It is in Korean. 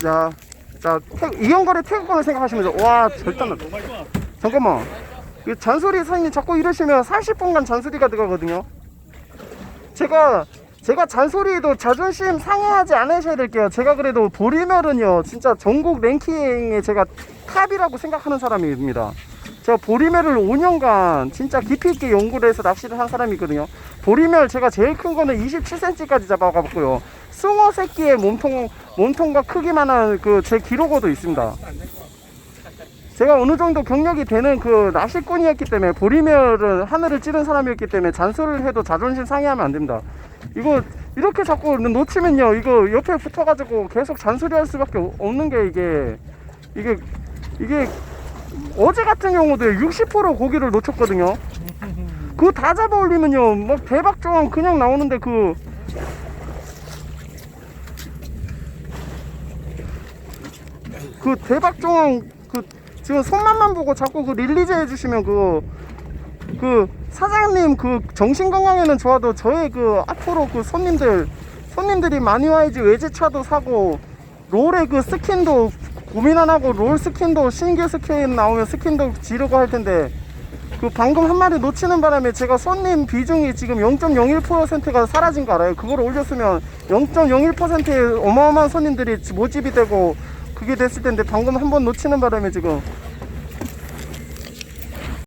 자, 자, 태, 이연거래 태극권을 생각하시면서, 와, 절단 나. 잠깐만. 이 잔소리 사장님 자꾸 이러시면 40분간 잔소리가 들어가거든요. 제가, 제가 잔소리도 자존심 상해하지 않으셔야 될게요. 제가 그래도 보리멸은요, 진짜 전국 랭킹에 제가 탑이라고 생각하는 사람입니다. 제가 보리멸을 5년간 진짜 깊이 있게 연구를 해서 낚시를 한 사람이거든요. 보리멸 제가 제일 큰 거는 27cm까지 잡아가봤고요. 숭어 새끼의 몸통, 몸통과 크기만한 그 제 기록어도 있습니다. 제가 어느 정도 경력이 되는 그 낚시꾼이었기 때문에 보리멸은 하늘을 찌른 사람이었기 때문에 잔소리를 해도 자존심 상해하면 안 됩니다. 이거 이렇게 자꾸 놓치면요, 이거 옆에 붙어가지고 계속 잔소리할 수밖에 없는 게 이게 이게 이게 어제 같은 경우도 60% 고기를 놓쳤거든요. 그거 다 잡아 올리면요, 막 대박 조항 그냥 나오는데 그 그 대박 조항 그 지금 손맛만 보고 자꾸 그 릴리즈 해주시면 그, 그 사장님 그 정신 건강에는 좋아도 저의 그 앞으로 그 손님들 손님들이 많이 와야지 외제차도 사고 롤의 그 스킨도 고민 안 하고 롤 스킨도 신규 스킨 나오면 스킨도 지르고 할 텐데 그 방금 한 마리 놓치는 바람에 제가 손님 비중이 지금 0.01%가 사라진 거 알아요? 그걸 올렸으면 0.01%의 어마어마한 손님들이 모집이 되고 그게 됐을 텐데 방금 한 번 놓치는 바람에 지금